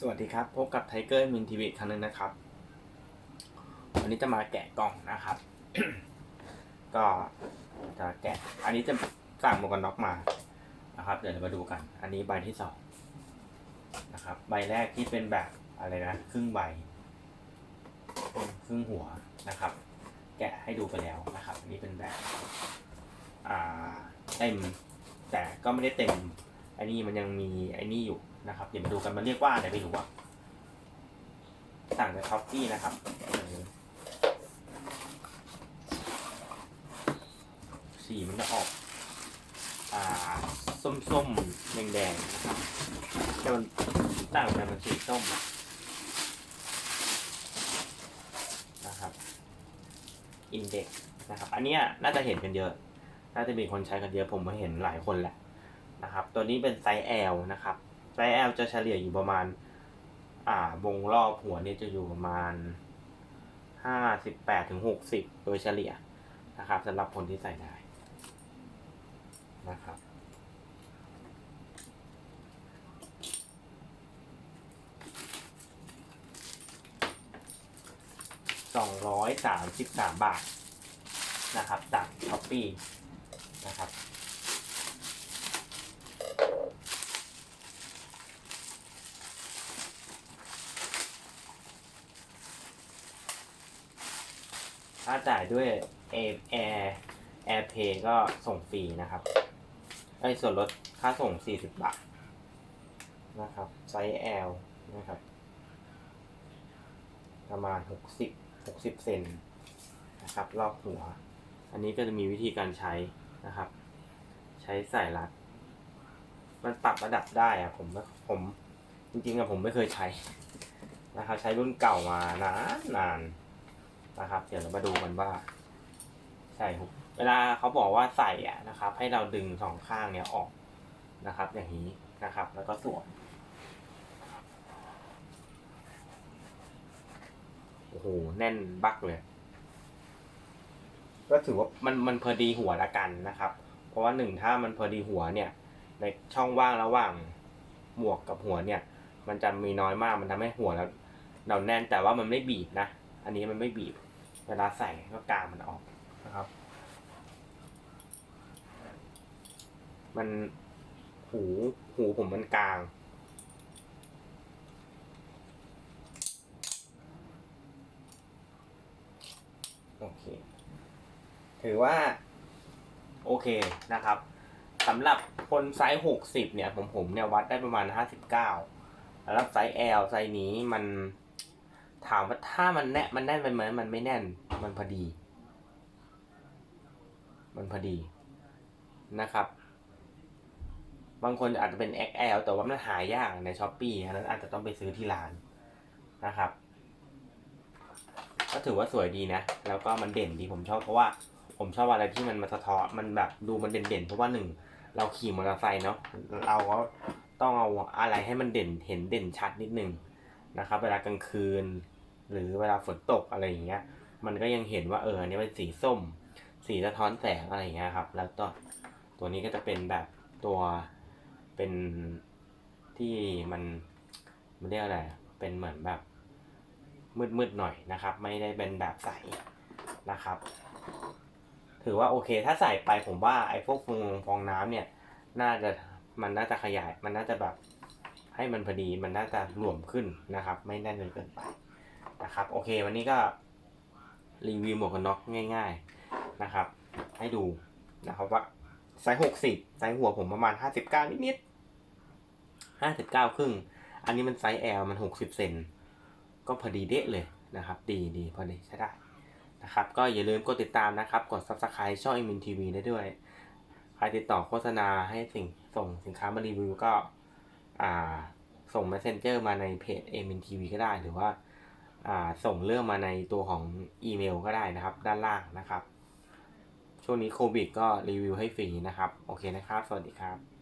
สวัสดีครับ พบกับไทเกอร์มินทีวีครั้งหนึงนะครับ วันนี้จะมาแกะกล่องนะครับ ก็จะแกะ อันนี้จะสั่งหมวกกันน็อกมานะครับ เดี๋ยวเรามาดูกัน อันนี้ใบที่สองนะครับ ใบแรกที่เป็นแบบอะไรนะครึ่งใบ ครึ่งหัวนะครับ แกะให้ดูไปแล้วนะครับอันนี้เป็นแบบ อ่าเต็มแต่ก็ไม่ได้เต็มอ้นี่มันยังมีไอ้นี่อยู่ นะครับ เดี๋ยวมาดูกันมันเรียกว่าอะไรไม่รู้อะสั่งจากท็อปปี้นะครับสีมันจะออกอ่าส้มๆแดงๆนะครับแต่มันต่างกันมันสีส้มนะครับอินเด็กนะครับ อันนี้น่าจะเห็นกันเยอะ น่าจะมีคนใช้กันเยอะผมมาเห็นหลายคนแหละนะครับ ตัวนี้เป็นไซส์ L นะครับ ไซส์ L จะเฉลี่ยอยู่ประมาณ อ่าวงรอบหัวนี่จะอยู่ประมาณห้าสิบแปดถึงหกสิบโดยเฉลี่ยนะครับสำหรับคนที่ใส่ได้นะครับสองร้อยสามสิบสามบาทนะครับจากช้อปปี้นะครับ ถ้าจ่ายด้วย Air Air AirPay ก็ส่งฟรีนะครับไอ้ส่วนลดค่าส่ง 40 บาท นะครับ ไซส์ L นะครับ ประมาณ 60 60 เซนนะครับ รอบหัว อันนี้ก็จะมีวิธีการใช้นะครับ ใช้สายรัด มันปรับระดับได้อะผมไม่ผมจริงๆอะผมไม่เคยใช้นะครับ ใช้รุ่นเก่ามานานนาน นะครับ เดี๋ยวเรามาดูกันว่า ใส่หุบเวลาเขาบอกว่าใส่อะนะครับ ให้เราดึงสองข้างเนี่ยออกนะครับ อย่างนี้นะครับ แล้วก็สวมโอ้โหแน่นบักเลย ก็ถือว่ามันมันพอดีหัวละกันนะครับ เพราะว่าหนึ่งถ้ามันพอดีหัวเนี่ย ในช่องว่างระหว่างหมวกกับหัวเนี่ย มันจะมีน้อยมากมันทำให้หัวแล้วเราแน่นแต่ว่ามันไม่บีบนะ อันนี้มันไม่บีบ เวลาใส่ก็กางมันออกนะครับ มันหูหูผมมันกลางโอเค ถือว่า โอเคนะครับสำหรับคนไซส์หกสิบเนี่ย ผมผมเนี่ย วัดได้ประมาณห้าสิบเก้าแล้วไซส์ L ไซส์นี้มัน ถามว่าถ้ามันแน่นมันแน่นไปไหมมันไม่แน่น มันพอดี มันพอดีนะครับ บางคนอาจจะเป็น XL แต่ว่ามันหายากในช้อปปี้อันนั้นอาจจะต้องไปซื้อที่ร้านนะครับ ก็ถือว่าสวยดีนะ แล้วก็มันเด่นดีผมชอบเพราะว่าผมชอบอะไรที่มันมาสะท้อนมันแบบดูมันเด่นๆเพราะว่าหนึ่งเราขี่มอเตอร์ไซค์เนาะเราก็ต้องเอาอะไรให้มันเด่นเห็นเด่นชัดนิดนึงนะครับ เวลากลางคืน หรือเวลาฝนตกอะไรอย่างเงี้ย มันก็ยังเห็นว่าเอออันนี้เป็นสีส้ม สีสะท้อนแสงอะไรอย่างเงี้ยครับ แล้วก็ตัวนี้ก็จะเป็นแบบตัวเป็นที่มันมันเรียกอะไรเป็นเหมือนแบบมืดๆหน่อยนะครับ ไม่ได้เป็นแบบใสนะครับ ถือว่าโอเค ถ้าใส่ไปผมว่าไอ้พวกฟองฟองน้ำเนี่ย น่าจะมันน่าจะขยาย มันน่าจะแบบให้มันพอดีมันน่าจะหลวมขึ้นนะครับ ไม่แน่นเกินไป นะครับโอเค วันนี้ก็รีวิวหมวกกันน็อกง่าย ๆนะครับ ให้ดูนะครับว่าไซส์หกสิบไซส์หัวผมประมาณห้าสิบเก้านิดๆห้าสิบเก้าครึ่ง อันนี้มันไซส์ L มันหกสิบเซนก็พอดีเดะเลยนะครับ ดีดีพอดีใช้ได้นะครับ ก็อย่าลืมกดติดตามนะครับ กด subscribe ช่อง m อ n TV ได้ด้วยใครติดต่อโฆษณาให้สิ่งส่งสินค้ามารีวิวก็ อ่า ส่ง Messenger มาในเพจ m อ n TV ก็ได้หรือว่า ส่งเรื่องมาในตัวของอีเมลก็ได้นะครับ ด้านล่างนะครับ ช่วงนี้โควิดก็รีวิวให้ฟรีนะครับ โอเคนะครับ สวัสดีครับ